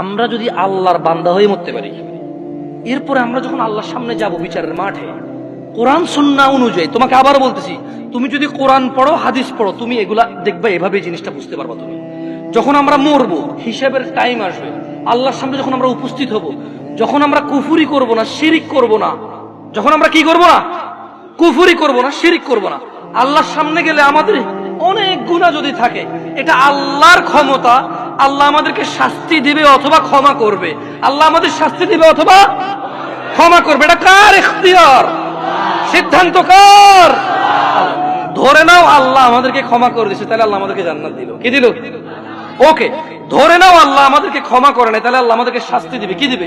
আমরা যদি আল্লাহর বান্দা হয়ে মরতে পারি, এরপরে আমরা যখন আল্লাহর সামনে যাব বিচারের মাঠে, কোরআন সুন্না অনুযায়ী, তোমাকে আবার বলতেছি, তুমি যদি কোরআন পড়ো, হাদিস পড়ো, তুমি এগুলা দেখবে, এভাবে জিনিসটা বুঝতে পারবা তুমি। যখন আমরা মরবো, হিসাবের টাইম আসবে, আল্লাহর সামনে যখন আমরা উপস্থিত হব, যখন আমরা কুফুরি করব না, শিরিক করব না, যখন আমরা কি করব না? কুফুরি করব না, শিরিক করব না। আল্লাহর সামনে গেলে আমাদের অনেক গুণা যদি থাকে, এটা আল্লাহর ক্ষমতা আল্লাহ আমাদেরকে শাস্তি দিবে অথবা ক্ষমা করবে। আল্লাহ আমাদের শাস্তি দিবে অথবা ক্ষমা করবে। এটা কার এখতিয়ার সিদ্ধান্ত কার? ধরে নাও আল্লাহ আমাদেরকে ক্ষমা করে দিয়েছে, তাহলে আল্লাহ আমাদেরকে জান্নাত দিল। কি দিল? ওকে, ধরে নাও আল্লাহ আমাদেরকে ক্ষমা করে নাই, তাহলে আল্লাহ আমাদেরকে শাস্তি দিবে। কি দিবে?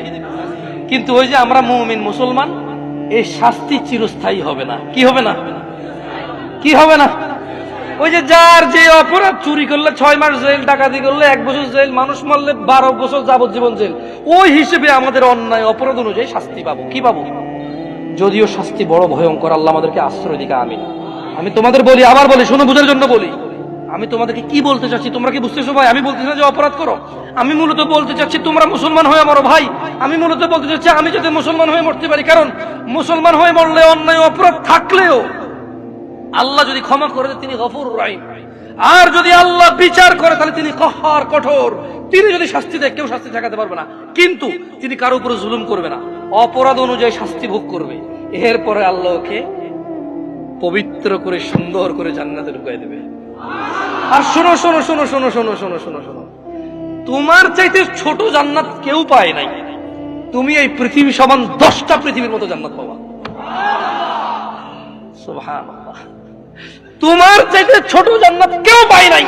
কিন্তু ওই যে আমরা মুমিন, মুসলমান, এই শাস্তি চিরস্থায়ী হবে না। কি হবে না? কি হবে না? ওই যে যার যে অপরাধ চুরি করলে ছয় মাস জেল, ডাকাতি করলে এক বছর জেল, মানুষ মারলে বারো বছর যাবজ্জীবন জেল। ওই হিসেবে আমাদের অন্যায় অপরাধ অনুযায়ী শাস্তি পাবো। কি পাবো? যদিও শাস্তি বড় ভয়ঙ্কর, আল্লাহ আমাদেরকে আশ্রয় দিকে আমি আমি তোমাদের বলি, আবার বলি শুনে বুঝার জন্য বলি। আমি তোমাদেরকে কি বলতে চাচ্ছি? তোমরা কি বুঝতেছো ভাই? আমি বলতেছি না যে অপরাধ করো। আমি মূলত বলতে চাচ্ছি, তোমরা মুসলমান হয়ে মরো ভাই। আমি মূলত বলতে চাচ্ছি, আমি যাতে মুসলমান হয়ে মরতে পারি। কারণ মুসলমান হয়ে মরলে অন্যায়, অপরাধ থাকলেও আল্লাহ যদি ক্ষমা করে দেন, তিনি গফুর রাহিম। আর যদি আল্লাহ বিচার করে তাহলে তিনি কহার কঠোর। তিনি যদি শাস্তি দেয় কেউ শাস্তি ঠেকাতে পারবে না। কিন্তু তিনি কারও উপরে জুলুম করবে না। অপরাধ অনুযায়ী শাস্তি ভোগ করবে। এরপরে আল্লাহকে পবিত্র করে সুন্দর করে জান্নাতে ঢুকাই দেবে। আর শোনো শোনো শোনো শোনো শোনো শোনো শোনো শোনো। তোমার চাইতে ছোট জান্নাত কেউ পায় নাই। তুমি এই পৃথিবী সমান দশটা পৃথিবীর মতো জান্নাত পাবা। সুবহানাল্লাহ। তোমার চাইতে ছোট জান্নাত কেউ পায় নাই।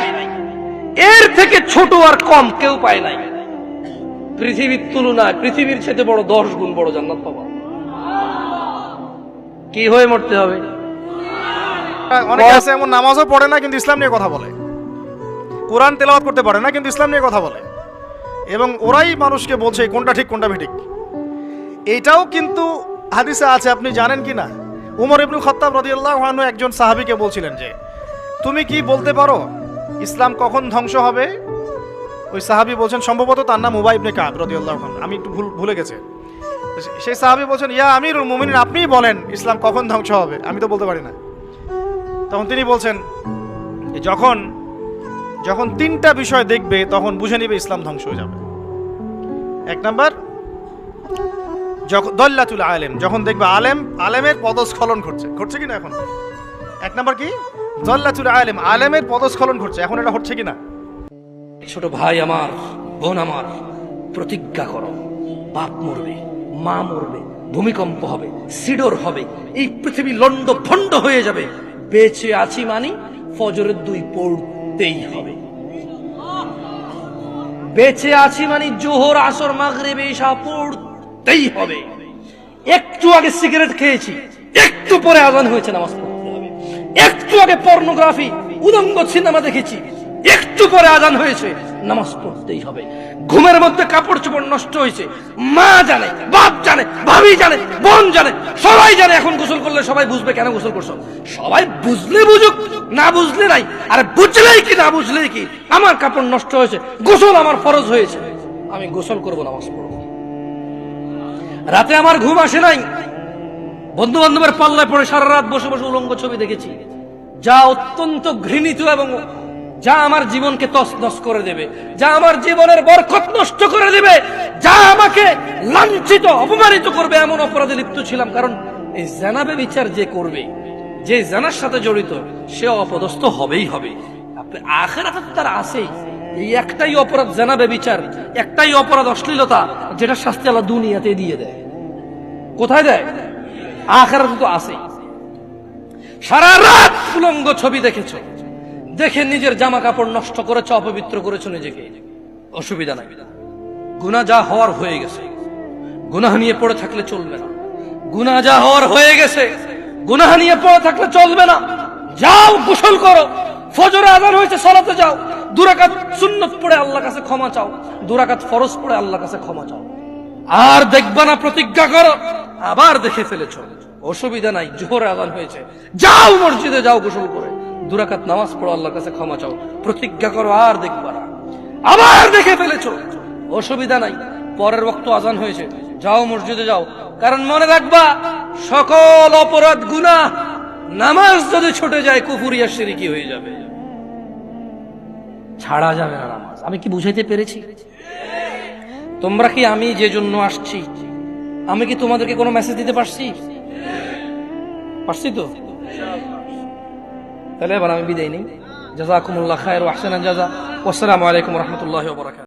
এর থেকে ছোট আর কম কেউ পায় নাই। পৃথিবীর তুলনায় পৃথিবীর চাইতে বড় দশ গুণ বড় জান্নাত পাবা। কি হয়ে মরতে হবে? অনেকে আছে এমন নামাজও পড়ে না, কিন্তু ইসলাম নিয়ে কথা বলে। কোরআন তেলাওয়াত করতে পারে না, কিন্তু ইসলাম নিয়ে কথা বলে। এবং ওরাই মানুষকে বলছে কোনটা ঠিক, কোনটা বেঠিক? এইটাও কিন্তু হাদিসে আছে, আপনি জানেন কি না? উমর ইবনুল খত্তাব রাদিয়াল্লাহু আনহু একজন সাহাবীকে বলছিলেন যে, তুমি কি বলতে পারো ইসলাম কখন ধ্বংস হবে? ওই সাহাবী বলছেন, সম্ভবত তার নাম উবাই ইবনে কাব রাদিয়াল্লাহু আনহু। আমি একটু ভুল ভুলে গেছে। সেই সাহাবী বলছেন, ইয়া আমিরুল মুমিনিন, আপনিই বলেন ইসলাম কখন ধ্বংস হবে? আমি তো বলতে পারি না। তখন তিনি বলছেন যখন যখন তিনটা বিষয় দেখবে, তখন বুঝে নিবে ইসলাম ধ্বংস হয়ে যাবে। এক নাম্বার যখন দল্লাতুল আলেম, যখন দেখবে আলেম, আলেমের পদস্খলন ঘটছে। ঘটছে কিনা এখন? এক নাম্বার কি? দল্লাতুল আলেম, আলেমের পদস্খলন ঘটছে। এখন এটা হচ্ছে কিনা? ছোট ভাই আমার, বোন আমার, প্রতিজ্ঞা করো, বাপ মরবে, মা মরবে, ভূমিকম্প হবে, সিডর হবে, এই পৃথিবী লন্ড ভন্ড হয়ে যাবে। বেঁচে আছি মানি, ফজরের দুই পড়তেই হবে। বেঁচে আছি মানে জোহর, আসর, মাগরিব, ঈশা পড়তেই হবে। একটু আগে সিগারেট খেয়েছি, একটু পরে আজান হয়েছে নামাজ পড়তে। হবে একটু আগে পর্নোগ্রাফি, উদঙ্গ সিনেমা দেখেছি, একটু পরে আজান হয়েছে, নামাজ পড়তেই হবে। ঘুমের মধ্যে কাপড় চোপড় নষ্ট হয়েছে। মা জানে, বাপ জানে, ভাবি জানে, বোন জানে, সবাই জানে, এখন গোসল করলে সবাই বুঝবে কেন গোসল করছ। সবাই বুঝলে বুঝুক, না বুঝলে নাই। আরে বুঝলেই কি, না বুঝলেই কি? আমার কাপড় নষ্ট হয়েছে, গোসল আমার ফরজ হয়েছে। আমি গোসল করব নামাজ পড়ব। রাতে আমার ঘুম আসে নাই। বন্ধু বান্ধবের পাল্লায় পড়ে সারা রাত বসে বসে উলঙ্গ ছবি দেখেছি। যা অত্যন্ত ঘৃণিত এবং যা আমার জীবনকে তছনছ করে দেবে, যা আমার জীবনের বরকত নষ্ট করে দেবে, যা আমাকে লাঞ্ছিত, অপমানিত করবে এমন অপরাধে লিপ্ত ছিলাম। কারণ এই জানাবে বিচার যে করবে, যে জানার সাথে জড়িত, সে অপদস্থ হবেই হবে। আপনি আখেরাতে তো তার আছেই। একটাই অপরাধ জানাবে বিচার, একটাই অপরাধ অশ্লীলতা, যেটা শাস্তি আল্লাহ দুনিয়াতে দিয়ে দেয়। কোথায় দেয়? আখেরাতে তো আছেই। সারা রাত উলঙ্গ ছবি দেখেছ। দেখে নিজের জামা কাপড় নষ্ট করেছ, অপবিত্র করেছ নিজেকে। অসুবিধা নাই। গুনা যা হওয়ার হয়ে গেছে। গুনাহ নিয়ে পড়ে থাকলে চলবে না। গুনা যা হওয়ার হয়ে গেছে, গুনাহ নিয়ে পড়ে থাকলে চলবে না। যাও, গোসল করো। ফজরে আজান হয়েছে, সলাতে যাও। দুরাকাত সুন্নত পড়ে আল্লাহ কাছে ক্ষমা চাও। দুরাকাত ফরজ পড়ে আল্লাহ কাছে ক্ষমা চাও। আর দেখবা না, প্রতিজ্ঞা করো। আবার দেখে ফেলেছ। অসুবিধা নাই, জোহর আজান হয়েছে। যাও মসজিদে, যাও গোসল করে। দুরাকাত নামাজ পড়ো, আল্লাহর কাছে ক্ষমা চাও। প্রতিজ্ঞা করো, আর দেখবা না। আবার দেখে ফেলেছ। অসুবিধা নাই, পরের বক্ত আজান হয়েছে। যাও মসজিদে, যাও। কারণ মনে রাখবা, সকল অপরাধ, গুনাহ, নামাজ যদি ছুটে যায়, কুফুরিয়া সিরিকি হয়ে যাবে। ছাড়া যাবে না নামাজ। আমি কি বুঝাইতে পেরেছি? তোমরা কি আমি যে জন্য আসছি, আমি কি তোমাদেরকে কোনো মেসেজ দিতে পারছি? পারছি তো? তাহলে এবার আমি বিদায় নেই। জাজাকুমুল্লাহ খায়ের ওয়াহসানা জাজা। আসসালামু আলাইকুম রহমতুল্লাহ বরাকাত